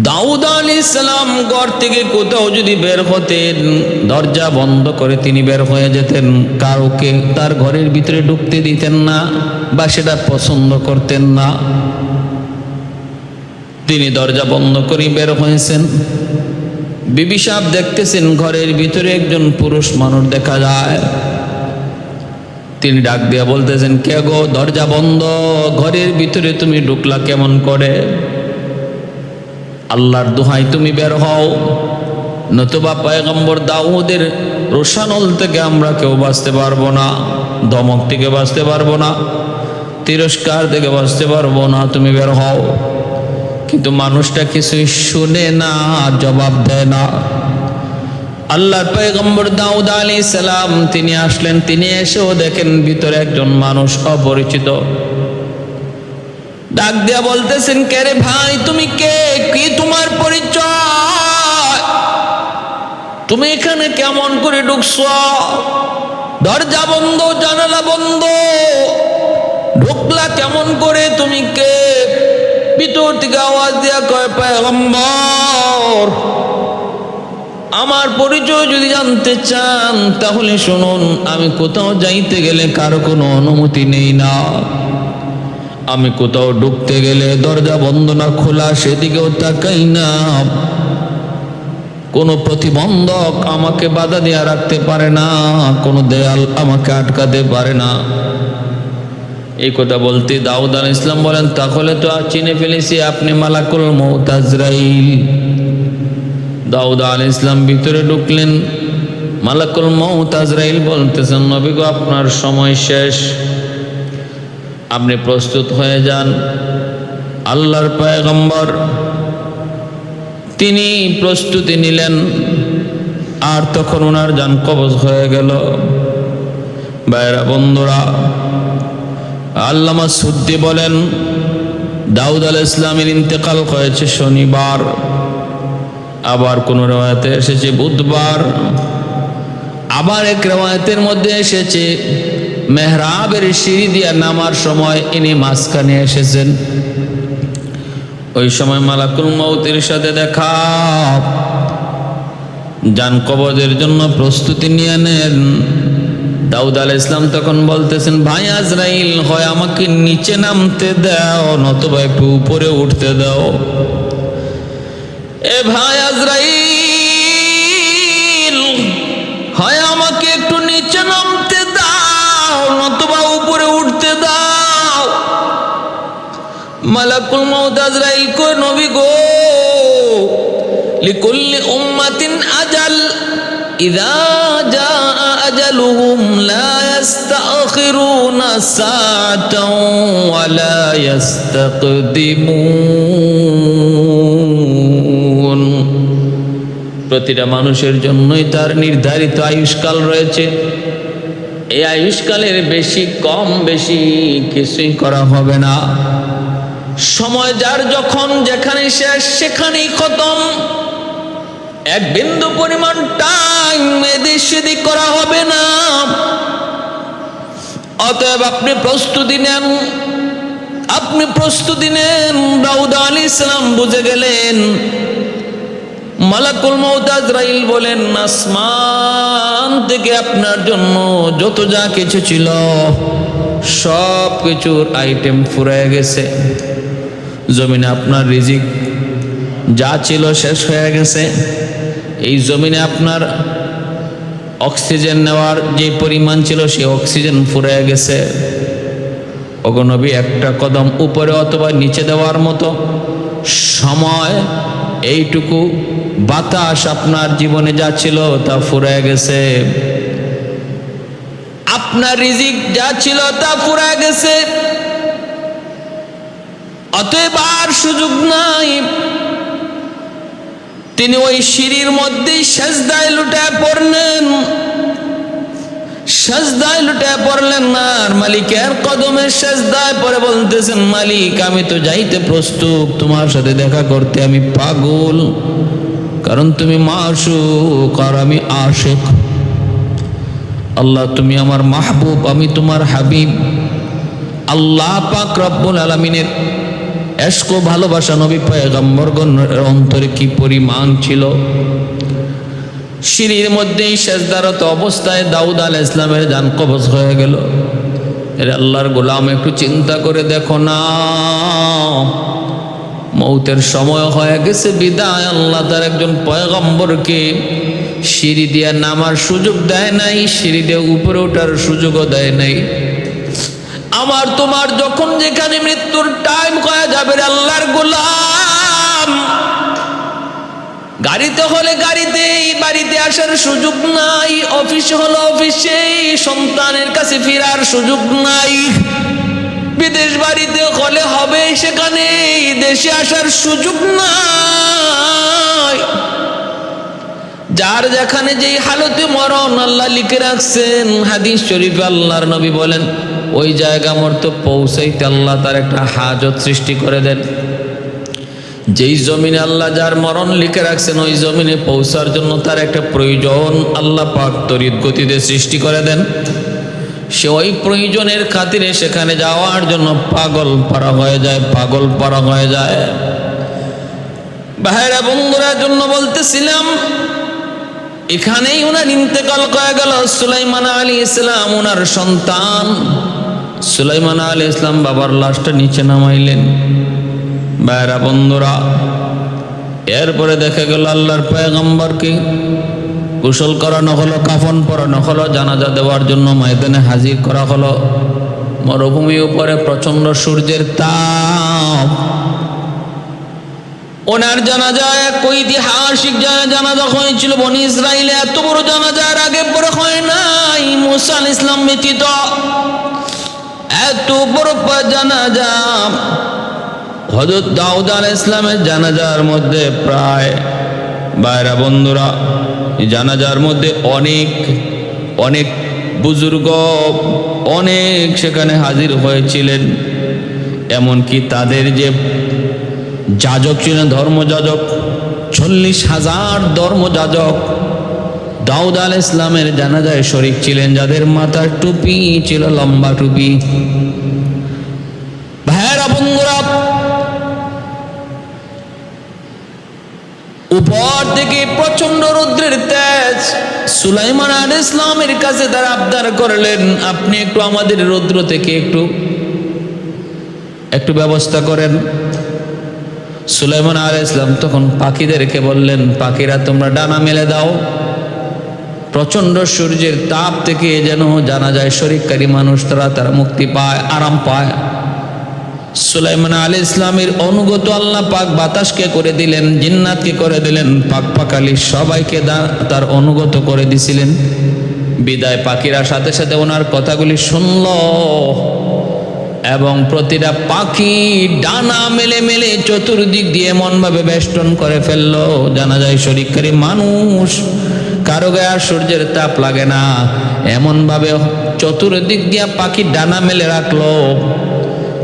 দাউদ আলী ইসলাম ঘর থেকে কোথাও যদি বের হতেন, দরজা বন্ধ করে তিনি বের হয়ে যেতেন। কাউকে তার ঘরের ভিতরে ঢুকতে দিতেন না বা সেটা পছন্দ করতেন না। তিনি দরজা বন্ধ করে বের হয়েছেন। বিবি সাহেব দেখতেছেন ঘরের ভিতরে একজন পুরুষ মানুষ দেখা যায়। তিনি ডাক দিয়া বলতেছেন, কে গো? দরজা বন্ধ। ঘরের ভিতরে তুমি ঢুকলা কেমন করে? আল্লাহর দোহাই তুমি বের হও। নতুবা পয়গম্বর দাউদের রোশানল থেকে আমরা কেউ বাঁচতে পারব না, দমক থেকে বাঁচতে পারব না, তিরস্কার থেকে বাঁচতে পারব না, তুমি বের হও। কিন্তু মানুষটা কিছুই শুনে না, জবাব দেয় না। আল্লাহর পয়গম্বর দাউদ আলী সালাম, তিনি আসলেন, তিনি এসেও দেখেন ভিতরে একজন মানুষ অপরিচিত। ডাক দিয়া বলতেছেন, কে রে ভাই, তুমি কে? কি তোমার পরিচয়? তুমি এখানে কেমন করে ঢুকছ? দরজা বন্ধ, জানালা বন্ধ। ঢুকলা কেমন করে? তুমি কে? ভিতর থেকে আওয়াজ দিয়া কয়, পয়গম্বর, আমার পরিচয় যদি জানতে চান, তাহলে শুনুন, আমি কোথাও যাইতে গেলে কারও কোনো অনুমতি নেই না। আমি কোথাও ঢুকতে গেলে দরজা বন্ধ না, খোলা সেদিকেও তাকাই না। কোনো প্রতিবন্ধক আমাকে বাধা দেওয়া রাখতে পারে না, কোনো দেয়াল আমাকে আটকাতে পারে না। এই কথা বলতে দাউদ আল ইসলাম বলেন, তাহলে তো আর চিনে ফেলেছি আপনি মালাকুল মৌতাজরাইল দাউদ আল ইসলাম ভিতরে ঢুকলেন। মালাকুল মৌতাজরাইল বলতেছেন, নবী গো, আপনার সময় শেষ। আপনি প্রস্তুত হয়ে যান। আল্লাহর পায়গম্বর, তিনি প্রস্তুতি নিলেন, আর তখন ওনার যান কবজ হয়ে গেল। বাইরা বন্ধুরা, আল্লামা সুদ্দি বলেন, দাউদ আল ইসলামের ইন্তেকাল হয়েছে শনিবার। আবার কোন রেওয়ায়তে এসেছে বুধবার। আবার এক রেওয়ায়তের মধ্যে এসেছে মেহরাবের সিঁড়ি দিয়া নামার সময় ইনি মাঝখানে এসেছেন। ওই সময় মালাকুল মৌতির সাথে দেখা। যান কবজের জন্য প্রস্তুতি নিয়ে নেন। দাউদ আল ইসলাম তখন বলতেছেন, ভাই আজরাইল, হয় আমাকে নিচে নামতে দাও, নতুবা একটু উপরে উঠতে দাও। এ ভাই আজরাইল, হয় আমাকে একটু নিচে নামতে দাও, নতুবা উপরে উঠতে দাও। মালাকুল মউত আজরাইল কই নবী গো, লিকুল্লি উম্মাতিন আজাল, ইদা জাআ আজালুহুম লা সাআতাও ওয়া লা ইস্তাকদিমুন প্রতিটা মানুষের জন্যই তার নির্ধারিত আয়ুষ্কাল রয়েছে। এই আয়ুষ্কালের বেশি, কম বেশি কিছুই করা হবে না। সময় যার যখন যেখানে শেষ, সেখানেই খতম। এক বিন্দু পরিমাণ টাইম এদিক সেদিক করা হবে না। অতএব আপনি প্রস্তুতি নেন। আপনি প্রস্তুতি নেন। দাউদ আলী ইসলাম বুঝে গেলেন মালাকুল মৌতাজরাইল বলেন, আসমান থেকে আপনার জন্য যত যা কিছু ছিল, সব কিছুর আইটেম ফুরায় গেছে। জমিনে আপনার রিজিক যা ছিল শেষ হয়ে গেছে। এই জমিনে আপনার অক্সিজেন নেওয়ার যে পরিমাণ ছিল সেই অক্সিজেন ফুরায় গেছে। অগনবী একটা কদম উপরে অথবা নিচে দেওয়ার মতো সময় এইটুকু বাতাস আপনার জীবনে যা ছিল তা ফুরায় গেছে। আপনার রিজিক যা ছিল তা ফুরায় গেছে। অতএব আর সুযোগ নাই। তিনি ওই সিঁড়ির মধ্যেই সেজদায় লুটায় পড়লেন। সেজদায় লুটায় পড়লেন না, আর মালিকের কদমের সেজদায় পরে বলতেছেন, মালিক, আমি তো যাইতে প্রস্তুত, তোমার সাথে দেখা করতে আমি পাগল, কারণ তুমি মাসুক আর আমি আশেক। আল্লাহ, তুমি আমার মাহবুব, আমি তোমার হাবিব। আল্লাহ পাক রব্বুল আলমিনের এসকো ভালোবাসা নবী পয়গম্বরগণের অন্তরে কি পরিমাণ ছিল? সিঁড়ির মধ্যেই শেষদারত অবস্থায় দাউদ আল ইসলামের যান কবজ হয়ে গেল। এর আল্লাহর গোলাম, একটু চিন্তা করে দেখো না। মৌতের সময় হয়ে গেছে, বিদায়। আল্লাহ তার একজন পয়গম্বরকে সিঁড়ি দিয়ে নামার সুযোগ দেয় নাই, সিঁড়ি দিয়ে উপরে ওঠার সুযোগও দেয় নাই। আমার তোমার যখন যেখানে মৃত্যুর টাইম কয়া যাবে আল্লাহর গোলাম গাড়িতে হলে গাড়িতেই, বাড়িতে আসার সুযোগ নাই, অফিস হলে অফিসেই, সন্তানের কাছে ফেরার সুযোগ নাই। বিদেশ বাড়িতে হলে হবে সেখানে, দেশে আসার সুযোগ নাই। যার যেখানে যেই হালতে মরণ আল্লাহ লিখে রাখছেন, হাদিস শরীফ আল্লাহর নবী বলেন, ওই জায়গা মরতো পৌঁছাইতে আল্লাহ তার একটা হাজত সৃষ্টি করে দেন। যেই জমিনে আল্লাহ যার মরণ লিখে রাখছেন, ওই জমিনে পৌঁছার জন্য তার একটা প্রয়োজন আল্লাহ পাক তরিত গতিতে সৃষ্টি করে দেন। সে ওই প্রয়োজনের খাতিরে সেখানে যাওয়ার জন্য পাগল পারা হয়ে যায়, পাগল পারা হয়ে যায়। ভাইরা, বন্ধুরা জন্য বলতেছিলাম, এখানেই ওনার ইন্তেকাল কয়ে গেল, সুলাইমান আলী ইসলাম ওনার সন্তান। সুলাইমান আলী ইসলাম বাবার লাশটা নিচে নামাইলেন। ভাইরা বন্ধুরা, এরপরে দেখা গেল আল্লাহর পয়গম্বরকে কুশল করানো হলো, কাফন পরানো হলো, জানাজা দেওয়ার জন্য ময়দানে হাজির করা হলো। মরুভূমি উপরে প্রচণ্ড সূর্যের তাপ। ওনার জানাজা এক ঐতিহাসিক জানাজা হয়েছিল, বনি ইসরায়েলে এত বড় জানাজার আগে পরে হয় নাই মুসাল ইসলাম ব্যতীত। এত বড় জানাজা হজরত দাউদ আল ইসলামের জানাজার মধ্যে প্রায় বাইরা বন্ধুরা জানাজার মধ্যে অনেক অনেক বুজুর্গ, অনেক সেখানে হাজির হয়েছিলেন। এমনকি তাদের যে যাজক ছিলেন, ধর্মযাজক, চল্লিশ হাজার ধর্মযাজক, দাউদ আল ইসলামের জানাজায় শরিক ছিলেন, যাদের মাথার টুপি ছিল লম্বা টুপি ভাইয়েরা বন্ধুরা উপর থেকে প্রচণ্ড রৌদ্রের তেজ। সুলাইমান আল ইসলামের কাছে তারা আবদার করলেন, আপনি একটু আমাদের রৌদ্র থেকে একটু একটু ব্যবস্থা করেন। সুলাইমান আল ইসলাম তখন পাখিদেরকে বললেন, পাখিরা, তোমরা ডানা মেলে দাও। প্রচণ্ড সূর্যের তাপ থেকে যেন জানা যায়, শরীরকারী মানুষ তারা তারা মুক্তি পায়, আরাম পায়। সুলাইমান আলী ইসলামের অনুগত আল্লাহ পাক বাতাসকে করে দিলেন, জিন্নাতকে করে দিলেন, পাক পাকালি সবাইকে তার অনুগত করে দিছিলেন। বিদায় পাখিরা সাথে সাথে ওনার কথাগুলি শুনল এবং প্রতিটা পাখি ডানা মেলে মেলে চতুর্দিক দিয়ে এমনভাবে বেষ্টন করে ফেলল। জানা যায় শরীরকারী মানুষ, কারও গায়ে আর সূর্যের তাপ লাগে না। এমনভাবে চতুর্দিক দিয়ে পাখি ডানা মেলে রাখল।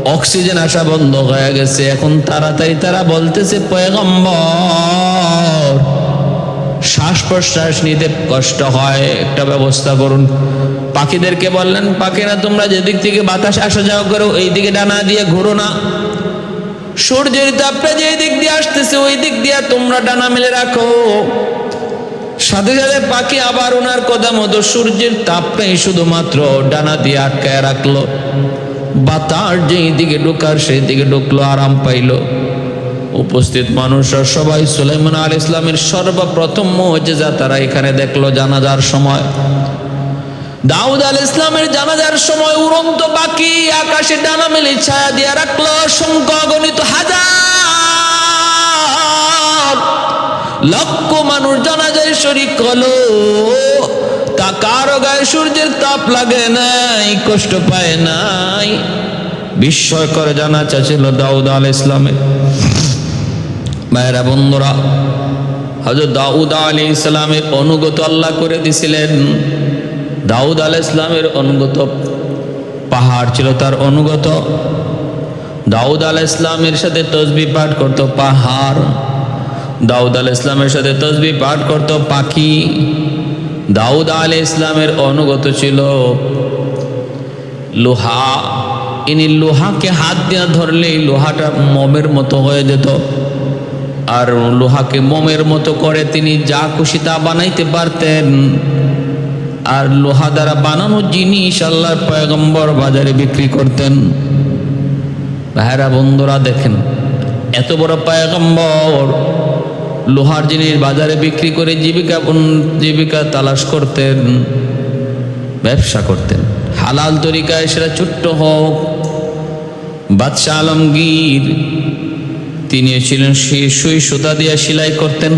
অক্সিজেন আসা বন্ধ হয়ে গেছে। এখন তাড়াতাড়ি তারা বলতেছে, পয়গম্বর শ্বাস প্রশ্বাস নিতে কষ্ট হয়। একটা ব্যবস্থা করুন। পাখিদেরকে বললেন, পাখিরা, তোমরা যেদিক থেকে বাতাস আসা যাওয়া করো এই দিকে ডানা দিয়ে ঘুরো না। সূর্যের তাপটা যে দিক দিয়ে আসতেছে ওই দিক দিয়ে তোমরা ডানা মেলে রাখো। সাথে সাথে পাখি আবার ওনার কথা মতো সূর্যের তাপটাই শুধুমাত্র ডানা দিয়ে আটকায় রাখল। বাতাস যেই দিকে ঢোকার সেই দিকে ঢুকলো, আরাম পাইল। উপস্থিত মানুষরা সবাই সুলাইমান আল ইসলামের সর্বপ্রথম মজেজা তারা এখানে দেখল জানাজার সময়। দাউদ আল ইসলামের জানাজার সময় উড়ন্ত বাকি আকাশে ডানা মেলে ছায়া দিয়া রাখল সংখ্যা গণিত হাজার লক্ষ মানুষ জানাজায় শরিক হলো। তা কারও গায়ে সূর্যের তাপ লাগে নাই, কষ্ট পায় নাই। বিস্ময়কর জানা চাচ্ছিল দাউদ আল ইসলামের ভাইরা বন্ধুরা হজরত দাউদ আলী ইসলামের অনুগত আল্লাহ করে দিছিলেন। দাউদ আল ইসলামের অনুগত পাহাড় ছিল তার অনুগত। দাউদ আল ইসলামের সাথে তসবি পাঠ করত পাহাড়। দাউদ আল ইসলামের সাথে তসবি পাঠ করত, পাখি দাউদ আল ইসলামের অনুগত ছিল। লোহা, ইনি লোহাকে হাত দিয়ে ধরলেই লোহাটা মোমের মতো হয়ে যেত। আর লোহাকে মোমের মতো করে তিনি যা খুশি তা বানাইতে পারতেন। আর লোহা দ্বারা বানানো জিনিস আল্লাহর পয়গম্বর বাজারে বিক্রি করতেন। ভাইরা বন্ধুরা, দেখেন, এত বড় পয়গম্বর লোহার জিনিস বাজারে বিক্রি করে জীবিকা জীবিকা তালাশ করতেন, ব্যবসা করতেন। হালাল তরিকায় সেটা ছোট্ট হোক। বাদশাহ আলমগীর, তিনি ছিলেন সেই সুই সুতা দিয়ে সেলাই করতেন।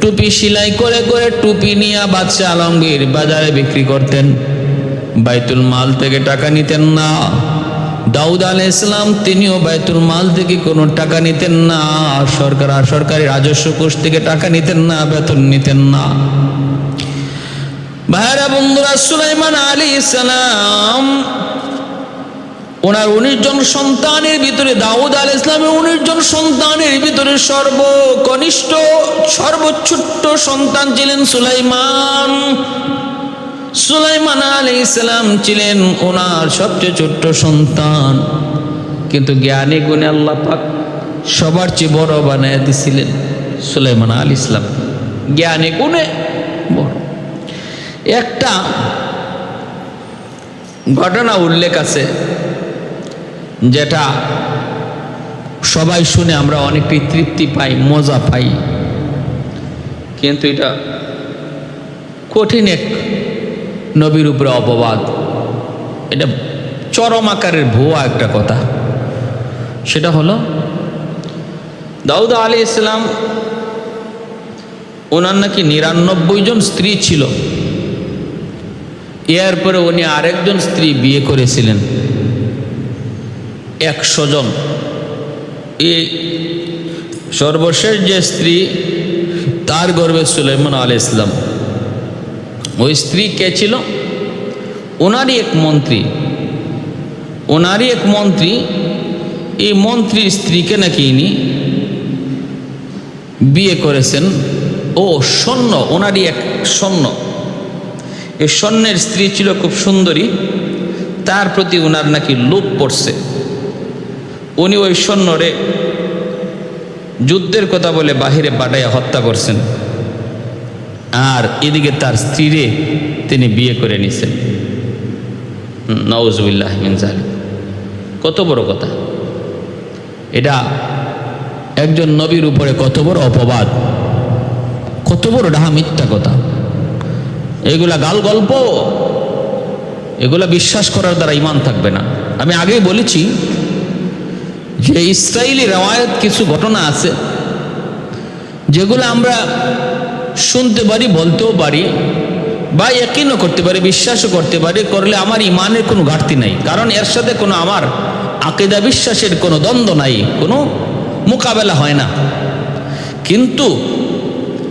টুপি সেলাই করে করে টুপি নিয়ে বাদশাহ আলমগীর বাজারে বিক্রি করতেন। বাইতুল মাল থেকে টাকা নিতেন না। দাউদ আল ইসলাম তিনিও বাইতুল মাল থেকে কোনো টাকা নিতেন না। সরকার আর সরকারি রাজস্ব কোষ থেকে টাকা নিতেন না, বেতন নিতেন না। ভাইরা বন্ধুরা, সুলাইমান আলী ইসলাম ওনার উনিশ জন সন্তানের ভিতরে, দাউদ আল ইসলামের উনিশ জন সন্তানের ভিতরে সর্বকনিষ্ঠ সর্বছোট্ট সন্তান ছিলেন সুলাইমান। সুলাইমান আলী ইসলাম ছিলেন ওনার সবচেয়ে ছোট্ট সন্তান। কিন্তু জ্ঞানী গুণে আল্লাহ পাক সবার চেয়ে বড় বানায় দিছিলেন সুলাইমান আল ইসলাম। জ্ঞানী গুণে বড়। একটা ঘটনা উল্লেখ আছে, যেটা সবাই শুনে আমরা অনেকটাই তৃপ্তি পাই, মজা পাই। কিন্তু এটা কঠিন এক নবীর উপরে অপবাদ। এটা চরম আকারের ভুয়া একটা কথা। সেটা হলো, দাউদ আলী ইসলাম ওনার নাকি নিরানব্বই জন স্ত্রী ছিল। এরপরে উনি আরেকজন স্ত্রী বিয়ে করেছিলেন। একশো জন। এই সর্বশেষ যে স্ত্রী, তার গর্বে সুলেমান আলী ইসলাম ওই স্ত্রী কে ছিল? ওনারই এক মন্ত্রী। ওনারই এক মন্ত্রী। এই মন্ত্রীর স্ত্রীকে নাকি ইনি বিয়ে করেছেন। ও স্বর্ণ, ওনারই এক স্বর্ণ। এই স্বর্ণের স্ত্রী ছিল খুব সুন্দরী। তার প্রতি ওনার নাকি লোভ পড়ছে। উনি ওই সৈন্যরে যুদ্ধের কথা বলে বাহিরে পাঠাইয়া হত্যা করছেন। আর এদিকে তার স্ত্রীরে তিনি বিয়ে করে নিছেন। নওয়াজুবিল্লাহ মিনজালি কত বড় কথা। এটা একজন নবীর উপরে কত বড় অপবাদ। কত বড় ডাহা মিথ্যা কথা। এগুলা গাল গল্প। এগুলা বিশ্বাস করার দ্বারা ইমান থাকবে না। আমি আগেই বলেছি যে ইসরায়েলি রেওয়ায়ত কিছু ঘটনা আছে, যেগুলো আমরা শুনতে পারি, বলতেও পারি বা একইনও করতে পারি, বিশ্বাসও করতে পারি, করলে আমার ইমানের কোনো ঘাটতি নাই কারণ এর সাথে কোনো আমার আকেদা বিশ্বাসের কোনো দ্বন্দ্ব নাই, কোনো মোকাবেলা হয় না কিন্তু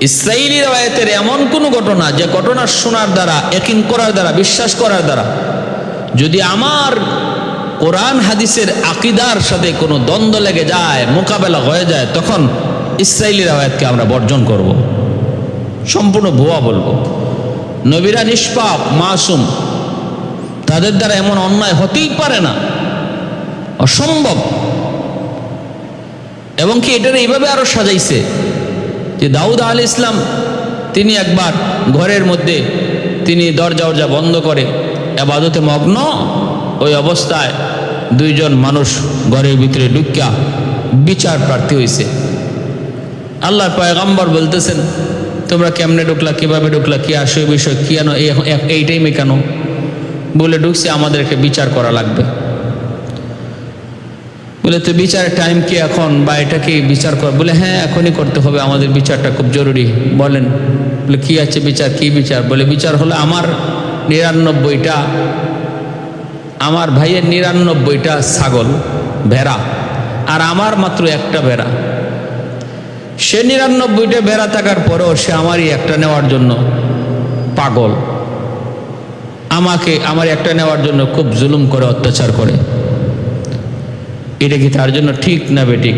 ইসরায়েলি রেওয়ায়তের এমন কোনো ঘটনা, যে ঘটনা শোনার দ্বারা একিন করার দ্বারা, বিশ্বাস করার দ্বারা, যদি আমার কোরআন হাদিসের আকিদার সাথে কোনো দ্বন্দ্ব লেগে যায়, মোকাবেলা হয়ে যায়, তখন ইসরায়েলি রাওয়ায়তকে আমরা বর্জন করব। সম্পূর্ণ ভুয়া বলব। নবীরা নিষ্পাপ, মাসুম। তাদের দ্বারা এমন অন্যায় হতেই পারে না। অসম্ভব। এবং কি এটার এইভাবে আরও সাজাইছে যে দাউদ আল ইসলাম তিনি একবার ঘরের মধ্যে তিনি দরজা দরজা বন্ধ করে আবাদতে মগ্ন ওই অবস্থায় দুইজন মানুষ ঘরের ভিতরে ঢুকিয়া বিচার প্রার্থী হয়েছে আল্লাহর পয়গাম্বর বলতেছেন তোমরা কেমনে ঢুকলা, কীভাবে ঢুকলা, কি আসে বিষয়, কি আনো এই টাইমে কেন বলে ঢুকছে, আমাদেরকে বিচার করা লাগবে। বলে, তো বিচারের টাইম কি এখন? বা এটা কি বিচার কর বলে হ্যাঁ এখনই করতে হবে, আমাদের বিচারটা খুব জরুরি। বলেন, বলে, কি আছে বিচার, কি বিচার? বলে, বিচার হলো আমার নিরানব্বইটা, আমার ভাইয়ের নিরানব্বইটা ছাগল, ভেড়া, আর আমার মাত্র একটা ভেড়া। সে নিরানব্বইটা বেড়া থাকার পরেও সে আমারই একটা নেওয়ার জন্য পাগল। আমাকে, আমার একটা নেওয়ার জন্য খুব জুলুম করে, অত্যাচার করে। এটা কি তার জন্য ঠিক না বেঠিক?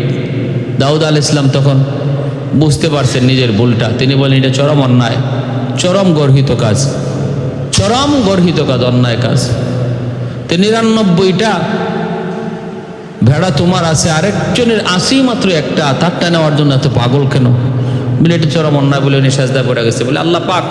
দাউদ আল ইসলাম তখন বুঝতে পারছেন নিজের ভুলটা। তিনি বলেন এটা চরম অন্যায়। চরম গর্হিত কাজ। চরম গর্হিত কাজ, অন্যায় কাজ। তো নিরানব্বইটা ভেড়া তোমার আছে, আরেকজনের আসি মাত্র একটা, তারটা নেওয়ার জন্য এত পাগল কেন? বলে চরম অন্যায় বলে উনি সাজদা পড়ে গেছে। বলে, আল্লাহ পাক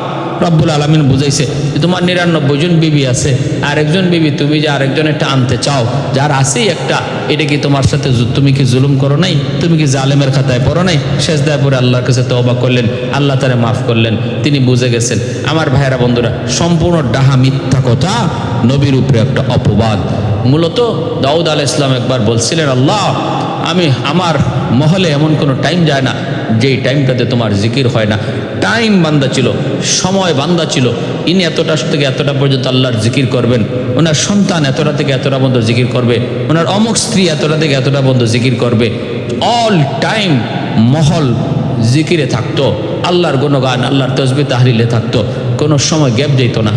রব্বুল আলমিন বুঝাইছে যে তোমার নিরানব্বই জন বিবি আছে, আরেকজন বিবি তুমি যে আরেকজন একটা আনতে চাও, যার আছেই একটা, এটা কি তোমার সাথে তুমি কি জুলুম করো নাই? তুমি কি জালেমের খাতায় পড়ো নাই? শেষদায় পরে আল্লাহর কাছে তওবা করলেন, আল্লাহ তারে মাফ করলেন, তিনি বুঝে গেছেন। আমার ভাইয়েরা বন্ধুরা, সম্পূর্ণ ডাহা মিথ্যা কথা নবীর উপরে একটা অপবাদ। মূলত দাউদ আল ইসলাম একবার বলছিলেন, আল্লাহ, আমি আমার মহলে এমন কোনো টাইম যায় না, যেই টাইমটাতে তোমার জিকির হয় না। টাইম বান্দা ছিল, সময় বান্দা ছিল। ইনি এতটা থেকে এতটা পর্যন্ত আল্লাহর জিকির করবেন। ওনার সন্তান এতটা থেকে এতটা পর্যন্ত জিকির করবে। ওনার অমুক স্ত্রী এতটা থেকে এতটা পর্যন্ত জিকির করবে। অল টাইম মহল জিকিরে থাকতো। আল্লাহর গুণগান আল্লাহর তসবি তাহরিলে থাকতো। কোনো সময় গ্যাপ যেত না।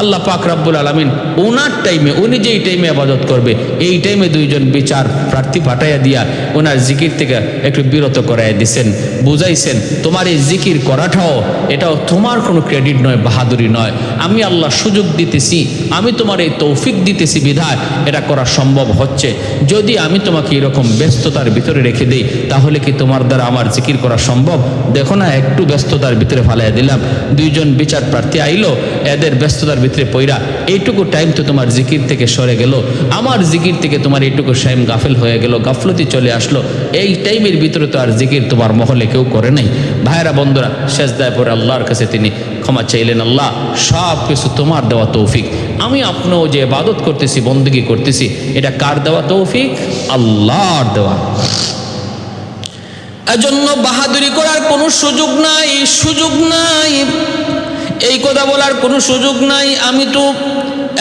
আল্লাহ পাক রাব্বুল আলমিন ওনার টাইমে, উনি যেই টাইমে আবাদত করবে, এই টাইমে দুইজন বিচার প্রার্থী পাঠাইয়া দিয়া ওনার জিকির থেকে একটু বিরত করাইয়া দিছেন, বুঝাইছেন, তোমার এই জিকির করাটাও, এটাও তোমার কোনো ক্রেডিট নয়, বাহাদুরি নয়। আমি আল্লাহ সুযোগ দিতেছি, আমি তোমার এই তৌফিক দিতেছি, বিধায় এটা করা সম্ভব হচ্ছে। যদি আমি তোমাকে এরকম ব্যস্ততার ভিতরে রেখে দিই, তাহলে কি তোমার দ্বারা আমার জিকির করা সম্ভব? দেখো না, একটু ব্যস্ততার ভিতরে ফালাইয়া দিলাম। দুইজন বিচার প্রার্থী আইলো, এদের ব্যস্ততার ভিতরে পইরা এইটুকু টাইম তো তোমার জিকির থেকে সরে গেল। আমার জিকির থেকে তোমার এইটুকু টাইম গাফেল হয়ে গেল, গাফলতি চলে আসলো। এই টাইমের ভিতরে তো আর জিকির তোমার মহলে কেউ করে নাই। ভাইরা বন্ধুরা শেষ দায় পরে আল্লাহর কাছে তিনি ক্ষমা চাইলেন আল্লাহ, সব কিছু তোমার দেওয়া তৌফিক। আমি আপনিও যে ইবাদত করতেছি, বন্দগি করতেছি, এটা কার দেওয়া তৌফিক? আল্লাহর দেওয়া। এজন্য বাহাদুরি করার কোনো সুযোগ নাই সুযোগ নাই। এই কথা বলার কোনো সুযোগ নাই। আমি তো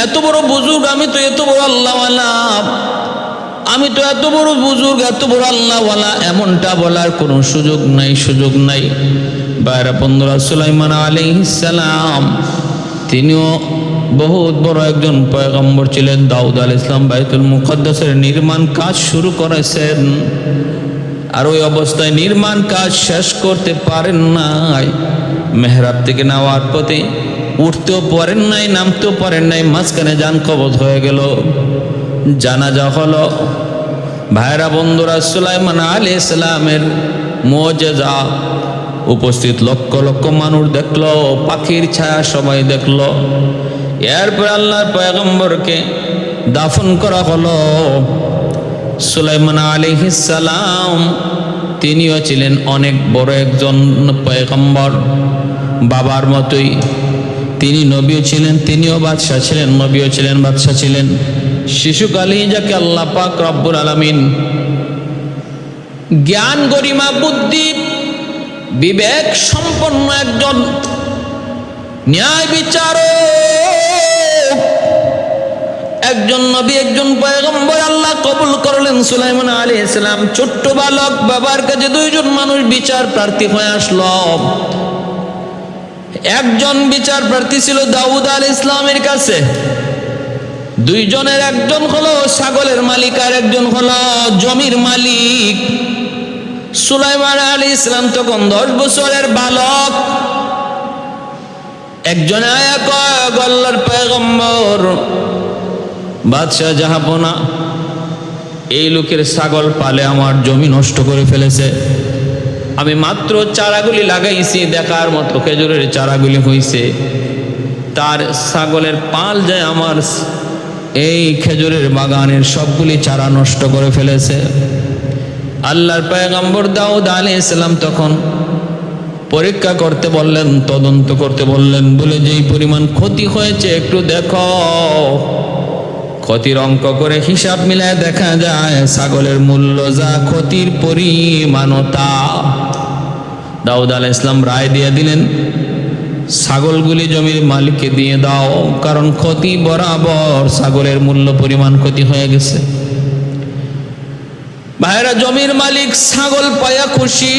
এত বড় বুজুর্গ, আমি তো এত বড় আল্লাহওয়ালা। আমি তো এত বড় বুজুর্গ, এত বড় আল্লাহওয়ালা, এমনটা বলার কোনো সুযোগ নাই সুযোগ নাই। বাইরা বন্ধুরা, সুলাইমান আলাইহিসসালাম তিনিও বহুত বড় একজন পয়গম্বর ছিলেন, দাউদ আল ইসলাম বাইতুল মুকদ্দাসের নির্মাণ কাজ শুরু করেছেন। আর ওই অবস্থায় নির্মাণ কাজ শেষ করতে পারেন নাই। মেহরাব থেকে নেওয়ার পথে উঠতেও পারেন নাই, নামতেও পারেন নাই, মাঝখানে যান কবজ হয়ে গেল। জানাজা হলো। ভাইরা বন্ধুরা, সুলাইমান আলী ইসলামের মোজেজা। উপস্থিত লক্ষ লক্ষ মানুষ দেখল, পাখির ছায়া সবাই দেখল। এরপর আল্লাহর পয়গম্বরকে দাফন করা হলো। সুলাইমান আলিহিসালাম তিনিও ছিলেন অনেক বড় একজন পয়গম্বর। বাবার মতোই। তিনি নবীও ছিলেন, তিনিও বাদশাহ ছিলেন, নবীও ছিলেন, বাদশাহ ছিলেন। শিশুকালেই যাকে আল্লাহ পাক রব্বুল আলমিন জ্ঞান, গরিমা, বুদ্ধি, বিবেক সম্পন্ন একজন ন্যায় বিচারক, একজন নবী, একজন পয়গম্বর আল্লাহ কবুল করলেন সুলাইমান আলী ইসলাম ছোট্ট বালক, বাবার কাছে দুইজন মানুষ বিচার প্রার্থী হয়ে আসলো। একজন বিচার প্রার্থী ছিল দাউদ আল ইসলামের কাছে। দুইজনের একজন হলো ছাগলের মালিক আর একজন হলো জমির মালিক। সুলাইমান আলী ইসলাম তখন দশ বছরের বালক। একজন গল্লার পয়গম্বর। বাদশাহ জাহাপনা, এই লোকের ছাগল পালে আমার জমি নষ্ট করে ফেলেছে। আমি মাত্র চারাগুলি লাগাইছি, দেখার মতো খেজুরের চারাগুলি হইছে। তার ছাগলের পাল যায় আমার, এই খেজুরের বাগানের সবগুলি চারা নষ্ট করে ফেলেছে। আল্লাহর পয়গম্বর দাউদ আলী ইসলাম তখন পরীক্ষা করতে বললেন, তদন্ত করতে বললেন, বলে যেই পরিমাণ ক্ষতি হয়েছে, একটু দেখো। ক্ষতির অঙ্ক করে হিসাব মিলায় দেখা যায়, ছাগলের মূল্য যা ক্ষতির পরিমাণতা। দাউদ আল ইসলাম রায় দিয়ে দিলেন, ছাগলগুলি জমির মালিককে দিয়ে দাও, কারণ ক্ষতি বরাবর ছাগলের মূল্য পরিমাণ ক্ষতি হয়ে গেছে। ভাইরা জমির মালিক ছাগল পায়া খুশি,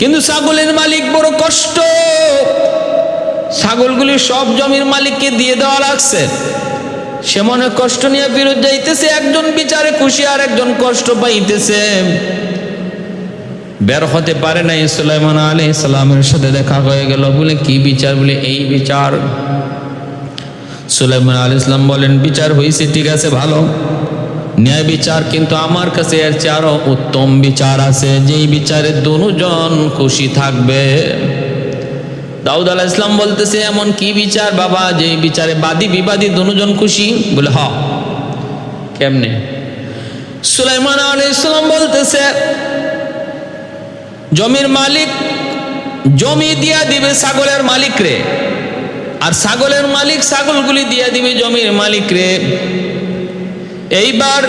কিন্তু ছাগলের মালিক বড় কষ্ট। ছাগলগুলি সব জমির মালিককে দিয়ে দেওয়া লাগছে। সে মনে কষ্ট নিয়ে বিরোধ যাইতেছে একজন বিচারে খুশি আর একজন কষ্ট পাইতেছে। বের হতে পারে নাই সুলাইমান আলী ইসলামের সাথে দেখা হয়ে গেল, বলে কি বিচার? বলে, এই বিচার। সুলাইমান আলী ইসলাম বলেন, বিচার হয়েছে ঠিক আছে, ভালো। ন্যায় বিচার, কিন্তু আমার কাছে এর চেয়ে আরও উত্তম বিচার আছে। যেই বিচারে দুজন খুশি থাকবে দাউদ আলাহ ইসলাম বলতেছে, এমন কি বিচার বাবা? যে বিচারে বাদী বিবাদী দুজন খুশি? বলে হ কেমনে? সুলাইমান আলী ইসলাম বলতেছে, জমির মালিক জমি দিয়া দিবে ছাগলের মালিক রে। আর ছাগলের মালিক ছাগলগুলি দিয়া দিবে জমির মালিক রে। এইবার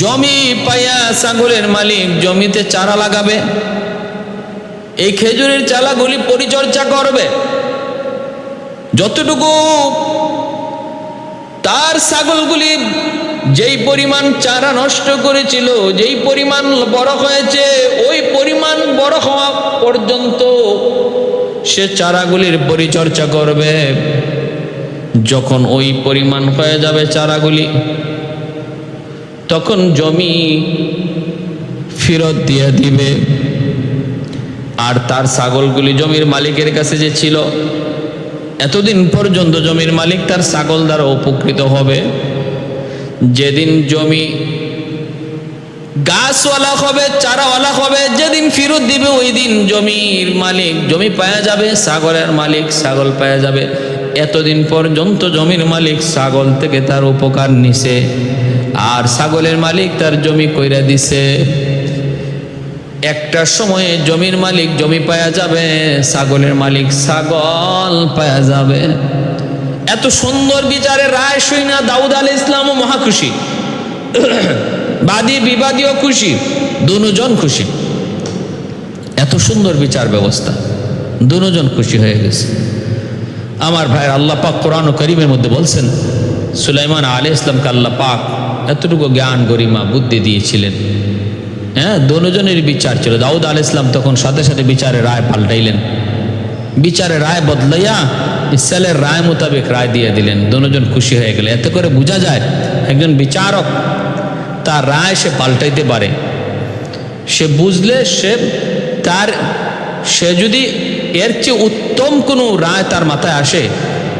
জমি পাইয়া ছাগলের মালিক জমিতে চারা লাগাবে। এই খেজুরের চালাগুলি পরিচর্যা করবে। যতটুকু তার ছাগলগুলি যেই পরিমাণ চারা নষ্ট করেছিল, যেই পরিমাণ বড় হয়েছে, ওই পরিমাণ বড় হওয়া পর্যন্ত সে চারাগুলির পরিচর্যা করবে। যখন ওই পরিমাণ হয়ে যাবে চারাগুলি, তখন জমি ফেরত দিয়ে দিবে। আর তার ছাগলগুলি জমির মালিকের কাছে যে ছিল, এতদিন পর্যন্ত জমির মালিক তার ছাগল দ্বারা উপকৃত হবে। যেদিন জমি গাছওয়ালা হবে, চারাওয়ালা হবে, যেদিন ফেরত দিবে, ওই দিন জমির মালিক, জমি পাওয়া যাবে, ছাগলের মালিক ছাগল পাওয়া যাবে। এতদিন পর্যন্ত জমির মালিক ছাগল থেকে তার উপকার নিছে, আর ছাগলের মালিক তার জমি কইরা দিছে। একটা সময়ে জমির মালিক জমি পাওয়া যাবে, ছাগলের মালিক ছাগল পাওয়া যাবে। এত সুন্দর বিচারে রায় শুই না, দাউদ আল ইসলামও মহা খুশি। বাদী বিবাদীও খুশি, দুজন খুশি। এত সুন্দর বিচার ব্যবস্থা, দুজন খুশি হয়ে গেছে। আমার ভাই আল্লাহ পাক কোরআন করিমের মধ্যে বলছেন, সুলাইমান আলী ইসলামকে আল্লাহ পাক এতটুকু জ্ঞান, গরিমা, বুদ্ধি দিয়েছিলেন। হ্যাঁ দুজনের বিচার ছিল। দাউদ আল ইসলাম তখন সাথে সাথে বিচারে রায় পাল্টাইলেন। বিচারে রায় বদলাইয়া ইসালের রায় মোতাবেক রায় দিয়ে দিলেন। দুজন খুশি হয়ে গেলে। এতে করে বোঝা যায়, একজন বিচারক তার রায় সে পাল্টাইতে পারে। সে বুঝলে সে তার, সে যদি এর চেয়ে উত্তম কোনো রায় তার মাথায় আসে,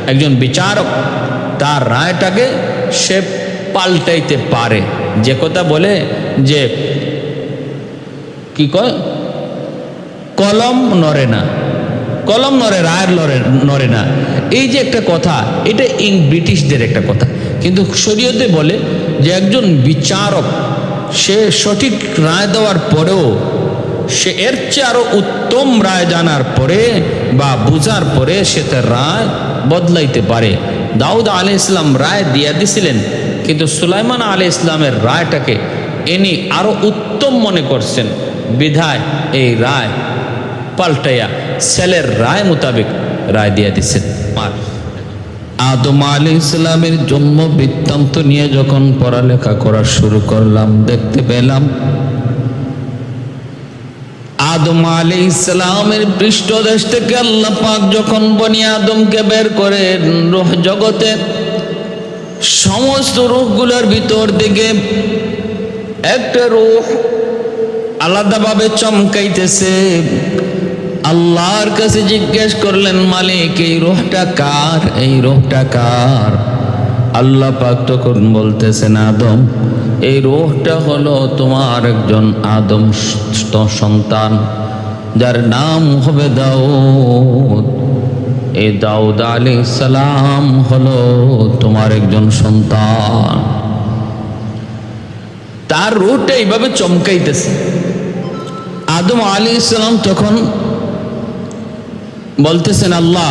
একজন বিচারক তার রায়টাকে সে পাল্টাইতে পারে। যে কথা বলে যে কি কয়? কলম নড়ে না। কলম নড়ে রায়ের লড়ে, নড়ে না। এই যে একটা কথা, এটা ইং ব্রিটিশদের একটা কথা। কিন্তু শরীয়তে বলে যে একজন বিচারক, সে সঠিক রায় দেওয়ার পরেও, সে এর চেয়ে আরও উত্তম রায় জানার পরে বা বুঝার পরে সে তার রায় বদলাইতে পারে। দাউদ আলি ইসলাম রায় দিয়া দিছিলেন, কিন্তু সুলাইমান আলি ইসলামের রায়টাকে ইনি আরও উত্তম মনে করছেন। বিধায় এই রায় পাল্টাইয়া ছেলের রায় মোতাবেক রায় দিয়ে দিচ্ছেন আদম আলী ইসলামের জন্ম বৃত্তান্ত নিয়ে যখন পড়ালেখা করা শুরু করলাম, দেখতে পেলাম, আদম আলী ইসলামের পৃষ্ঠদেশ থেকে আল্লাহ পাক যখন বনি আদমকে বের করে রুহ জগতে সমস্ত রূপগুলোর ভিতর দিকে একটা রূহ আলাদাভাবে চমকাইতেছে। আল্লাহর কাছে জিজ্ঞেস করলেন, মালিক, এই রোহটা কার? এই রোহটা কার? আল্লাহ পাক তখন বলতেছেন, আদম, এই রোহটা হলো তোমার একজন আদম সন্তান, যার নাম হবে দাউদ। এই দাউদ আলী সালাম হলো তোমার একজন সন্তান। তার রোহটা এইভাবে চমকাইতেছে। আদম আলী ইসলাম তখন বলতেছেন, আল্লাহ,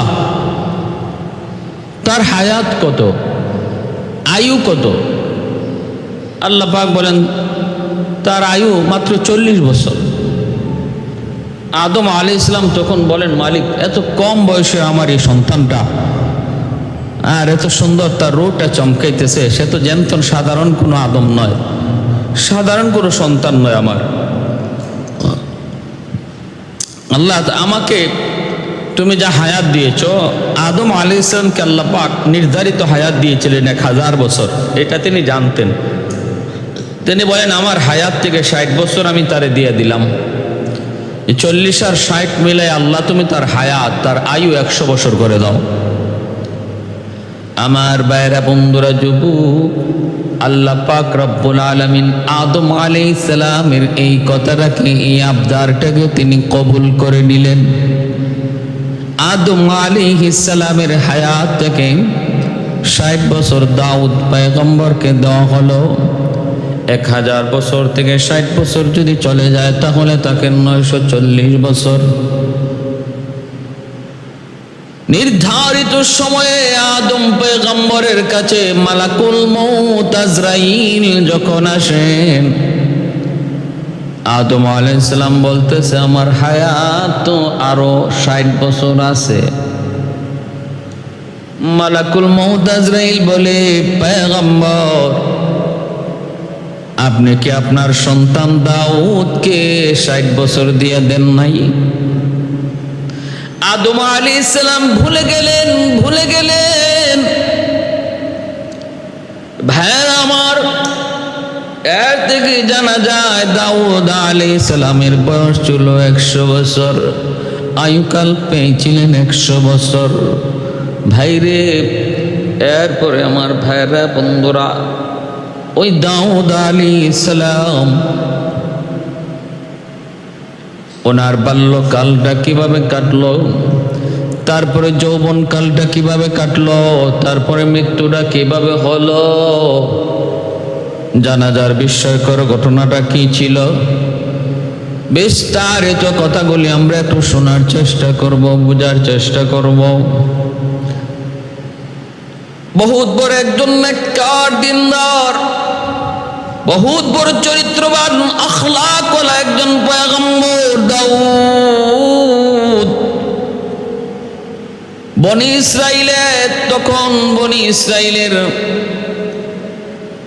তার হায়াত কত? আয়ু কত? আল্লাহ পাক বলেন, তার আয়ু মাত্র চল্লিশ বছর। আদম আলী ইসলাম তখন বলেন, মালিক, এত কম বয়সে আমার এই সন্তানটা, আর এত সুন্দর তার রোটা চমকাইতেছে, সে তো যেমন সাধারণ কোনো আদম নয়, সাধারণ কোনো সন্তান নয় আমার। আল্লাহ আমাকে তুমি যা হায়াত দিয়েছ, আদম আলী ইসলামকে আল্লাহ পাক নির্ধারিত হায়াত দিয়েছিলেন এক হাজার বছর। এটা তিনি জানতেন। তিনি বলেন, আমার হায়াত থেকে ষাট বছর আমি তারে দিয়ে দিলাম। চল্লিশ আর ষাট মিলে আল্লাহ তুমি তার হায়াত, তার আয়ু একশো বছর করে দাও। আমার বাইরা বন্ধুরা, যুবক আল্লাহ পাক রব্বুল আলমিন আদম আলাই সালামের এই কথাটাকে এই আবদারটাকে তিনি কবুল করে নিলেন। আদম আলী ইসালামের হায়াত থেকে ষাট বছর দাউদ পায়গম্বরকে দেওয়া হলো। এক হাজার বছর থেকে ষাট বছর যদি চলে যায়, তাহলে তাকে নয়শো চল্লিশ বছর। নির্ধারিত সময়ে আদম পেগম্বরের কাছে মালাকুল মৌত আজরাইল যখন আসেন, আদম আলাইসালাম বলতেছে, আমার হায়াত তো আরও ষাট বছর আছে। মালাকুল মৌত আজরাইল বলে, পেগম্বর, আপনি কি আপনার সন্তান দাউদকে ষাট বছর দিয়ে দেন নাই? আদম আলী ইসলাম ভুলে গেলেন ভুলে গেলেন। ভাইয়ের আমার, এর থেকে জানা যায় দাউদ আলী ইসলামের বয়স ছিল একশো বছর, আয়ুকাল পেয়েছিলেন একশো বছর। ভাইরে, এরপরে আমার ভাইরা বন্ধুরা, ওই দাউদ আলী ইসলাম ওনার বাল্যকালটা কীভাবে কাটলো? তারপরে যৌবনকালটা কীভাবে কাটলো? তারপরে মৃত্যুটা কীভাবে হলো? জানাজার বিস্ময়কর ঘটনাটা কি ছিল? বিস্তারিত কথাগুলি আমরা একটু শোনার চেষ্টা করব, বোঝার চেষ্টা করব। বহুত বড় একজন দিনদার বহুত বড় চরিত্রবান আখলাক একজন পয়গম্বর, দাউদ। বনি ইসরাইলে, তখন বনি ইসরাইলের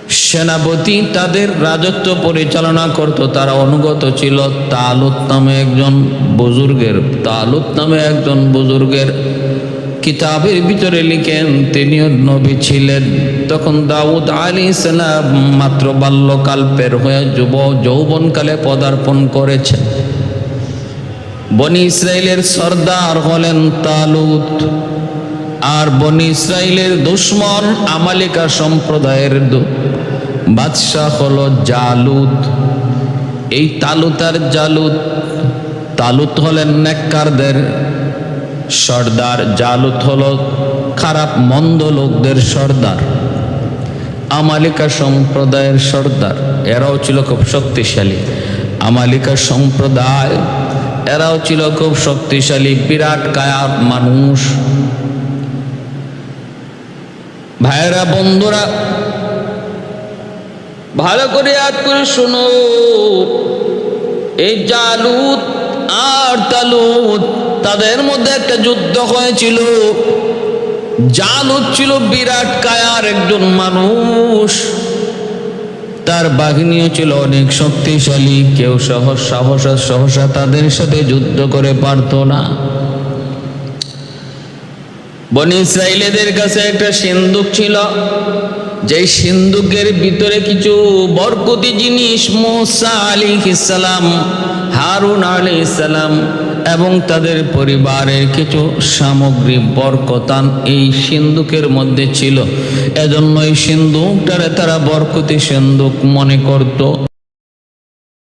সেনাপতি তাদের রাজত্ব পরিচালনা করত, তারা অনুগত ছিল। তালুত নামে একজন বুজুর্গের, তালুত নামে একজন বুজুর্গের কিতাবের ভিতরে লিখেন তিনিও নবী ছিলেন। তখন দাউদ আলী সালাম মাত্র বাল্যকাল পের হয়ে যুব, যৌবনকালে পদার্পণ করেছেন। বনি ইসরায়েলের সর্দার হলেন তালুত আর বনি ইসরায়েলের দুশ্মন আমালিকা সম্প্রদায়ের বাদশাহ হল জালুত এই তালুত আর জালুত তালুত হলেন নেককারদের সর্দার জালুত হলো খারাপ মন্দ লোকদের সর্দার। আমালিকা সম্প্রদায়ের সর্দার, এরাও ছিল খুব শক্তিশালী। আমালিকা সম্প্রদায়, এরাও ছিল খুব শক্তিশালী, বিরাট কায়ার মানুষ। ভাইয়েরা, বন্ধুরা, ভালো করে আজ করে শোনো। এই জালুত আর তালুত তাদের মধ্যে একটা যুদ্ধ হয়েছিল। জালুত ছিল বিরাট কায়ার একজন মানুষ। তার বাহিনীও ছিল অনেক শক্তিশালী, কেউ সহজ সাহসা, সহসা তাদের সাথে যুদ্ধ করে পারত না। বনি ইসরায়েলেদের কাছে একটা সিন্দুক ছিল। যে সিন্দুকের ভিতরে কিছু বরকতি জিনিস, মোসা আলী ইসালাম হারুন আলী ইসালাম এবং তাদের পরিবারের কিছু সামগ্রী বরকতান এই সিন্ধুকের মধ্যে ছিল। এজন্য এই সিন্ধুকটারে তারা বরকতি সিন্ধুক মনে করত।